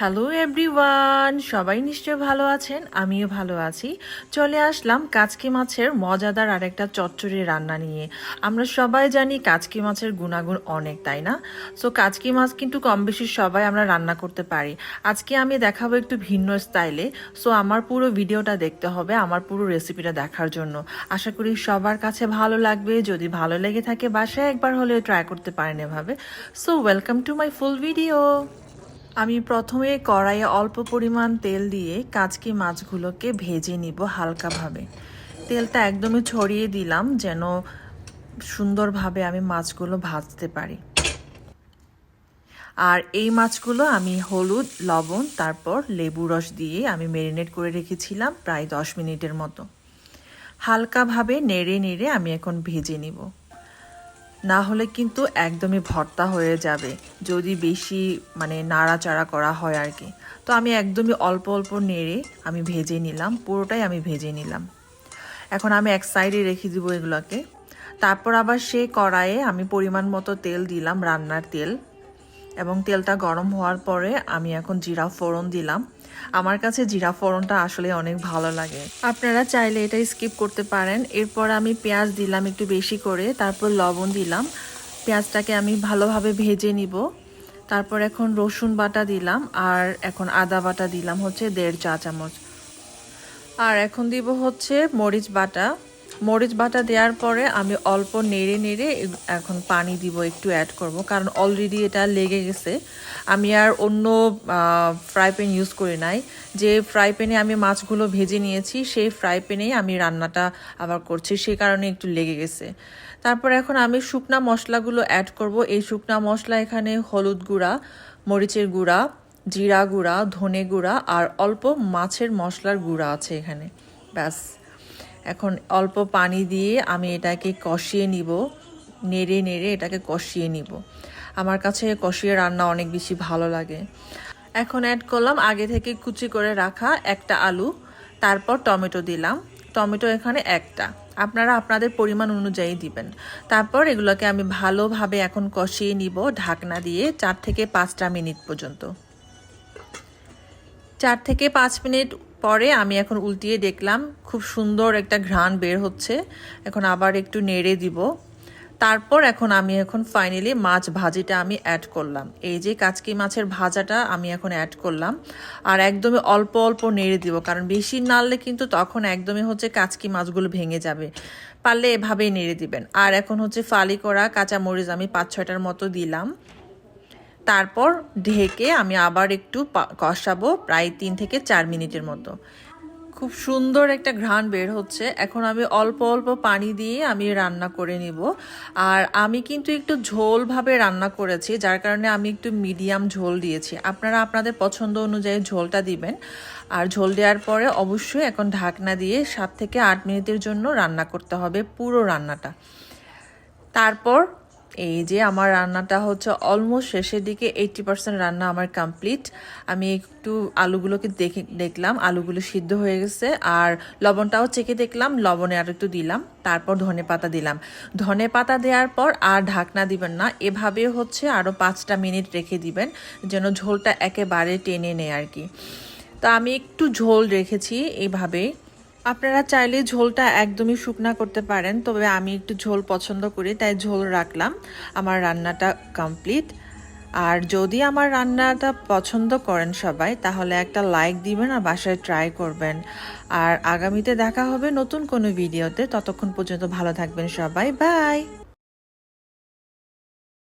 Hello everyone সবাই নিশ্চয় ভালো আছেন? আমিও ভালো আছি। চলে আসলাম কাচকি মাছের মজাদার আরেকটা চচ্চড়ি রান্না নিয়ে। আমরা সবাই জানি কাচকি মাছের গুণাগুণ অনেক, তাই না? সো কাচকি মাছ কিন্তু কম বেশি সবাই আমরা রান্না করতে পারি। আজকে আমি দেখাবো একটু ভিন্ন স্টাইলে। সো আমার পুরো ভিডিওটা দেখতে হবে, আমার পুরো রেসিপিটা দেখার জন্য। আশা করি সবার কাছে ভালো লাগবে। যদি ভালো লেগে থাকে, বাসায় একবার হলেও ট্রাই করতে পারেন এভাবে। So welcome to my full video আমি প্রথমে কড়াইয়ে অল্প পরিমাণ তেল দিয়ে কাচকি মাছগুলোকে ভেজে নিব হালকাভাবে। তেলটা একদমই ছড়িয়ে দিলাম যেন সুন্দরভাবে আমি মাছগুলো ভাজতে পারি। আর এই মাছগুলো আমি হলুদ, লবণ, তারপর লেবু রস দিয়ে আমি মেরিনেট করে রেখেছিলাম প্রায় দশ মিনিটের মতো। হালকাভাবে নেড়ে নেড়ে আমি এখন ভেজে নিব। না হলে কিন্তু একদমই ভর্তা হয়ে যাবে, যদি বেশি মানে নাড়াচাড়া করা হয় আর কি। তো আমি একদমই অল্প অল্প নেড়ে আমি ভেজে নিলাম, পুরোটাই আমি ভেজে নিলাম। এখন আমি এক সাইডে রেখে দিব এগুলোকে। তারপর আবার সেই কড়াইয়ে আমি পরিমাণ মতো তেল দিলাম রান্নার তেল। এবং তেলটা গরম হওয়ার পরে আমি এখন জিরা ফোড়ন দিলাম। আমার কাছে জিরা ফোড়নটা আসলে অনেক ভালো লাগে। আপনারা চাইলে এটা স্কিপ করতে পারেন। এরপর আমি পেঁয়াজ দিলাম একটু বেশি করে, তারপর লবণ দিলাম। পেঁয়াজটাকে আমি ভালোভাবে ভেজে নিব। তারপর এখন রসুন বাটা দিলাম আর এখন আদা বাটা দিলাম হচ্ছে দেড় চা চামচ। আর এখন দিব হচ্ছে মরিচ বাটা। মরিচ বাটা দেওয়ার পরে আমি অল্প নেড়ে নেড়ে এখন পানি দিব, একটু অ্যাড করব। কারণ অলরেডি এটা লেগে গেছে। আমি আর অন্য ফ্রাই প্যান ইউজ করি নাই। যে ফ্রাই প্যানে আমি মাছগুলো ভেজে নিয়েছি, সেই ফ্রাই প্যানেই আমি রান্নাটা আবার করছি। সেই কারণে একটু লেগে গেছে। তারপর এখন আমি শুকনা মশলাগুলো অ্যাড করব। এই শুকনা মশলা এখানে হলুদ গুঁড়া, মরিচের গুঁড়া, জিরা গুঁড়া, ধনে গুঁড়া আর অল্প মাছের মশলার গুঁড়া আছে এখানে। ব্যাস। এখন অল্প পানি দিয়ে আমি এটাকে কষিয়ে নিব, নেড়ে নেড়ে এটাকে কষিয়ে নিব। আমার কাছে কষিয়ে রান্না অনেক বেশি ভালো লাগে। এখন অ্যাড করলাম আগে থেকে কুচি করে রাখা একটা আলু, তারপর টমেটো দিলাম। টমেটো এখানে একটা। আপনারা আপনাদের পরিমাণ অনুযায়ী দিবেন। তারপর এগুলোকে আমি ভালোভাবে এখন কষিয়ে নিব ঢাকনা দিয়ে চার থেকে পাঁচটা মিনিট পর্যন্ত। চার থেকে পাঁচ মিনিট পরে আমি এখন উল্টিয়ে দেখলাম, খুব সুন্দর একটা ঘ্রাণ বের হচ্ছে। এখন আবার একটু নেড়ে দিব। তারপর এখন আমি এখন ফাইনালি মাছ ভাজিটা আমি অ্যাড করলাম। এই যে কাচকি মাছের ভাজাটা আমি এখন অ্যাড করলাম। আর একদমই অল্প অল্প নেড়ে দিব, কারণ বেশি নাড়লে কিন্তু তখন একদমই হচ্ছে কাচকি মাছগুলো ভেঙে যাবে। পারলে এভাবেই নেড়ে দিবেন। আর এখন হচ্ছে ফালি করা কাঁচা মরিচ আমি পাঁচ ছয়টার মতো দিলাম। তারপর ঢেকে আমি আবার একটু কষাবো প্রায় তিন থেকে চার মিনিটের মতো। খুব সুন্দর একটা ঘ্রাণ বের হচ্ছে। এখন আমি অল্প অল্প পানি দিয়ে আমি রান্না করে নিব। আর আমি কিন্তু একটু ঝোলভাবে রান্না করেছি, যার কারণে আমি একটু মিডিয়াম ঝোল দিয়েছি। আপনারা আপনাদের পছন্দ অনুযায়ী ঝোলটা দিবেন। আর ঝোল দেওয়ার পরে অবশ্যই এখন ঢাকনা দিয়ে সাত থেকে আট মিনিটের জন্য রান্না করতে হবে পুরো রান্নাটা। তারপর এই যে আমার রান্নাটা হচ্ছে অলমোস্ট শেষের দিকে এইটটি পার্সেন্ট রান্না আমার কমপ্লিট আমি একটু আলুগুলোকে দেখে দেখলাম, আলুগুলো সিদ্ধ হয়ে গেছে আর লবণটাও চেকে দেখলাম, লবণে আর একটু দিলাম, তারপর ধনে পাতা দিলাম। ধনে পাতা দেওয়ার পর আর ঢাকনা দিবেন না, এভাবে হচ্ছে আরও পাঁচটা মিনিট রেখে দিবেন, যেন ঝোলটা একেবারে টেনে নেয় আর কি। তা আমি একটু ঝোল রেখেছি এইভাবে আপনারা চাইলে ঝোলটা একদমই শুকনা করতে পারেন, তবে আমি একটু ঝোল পছন্দ করি, তাই ঝোল রাখলাম। আমার রান্নাটা কমপ্লিট। আর যদি আমার রান্নাটা পছন্দ করেন সবাই, তাহলে একটা লাইক দিবেন আর বাসায় ট্রাই করবেন। আর আগামীতে দেখা হবে নতুন কোনো ভিডিওতে। ততক্ষণ পর্যন্ত ভালো থাকবেন সবাই। বাই!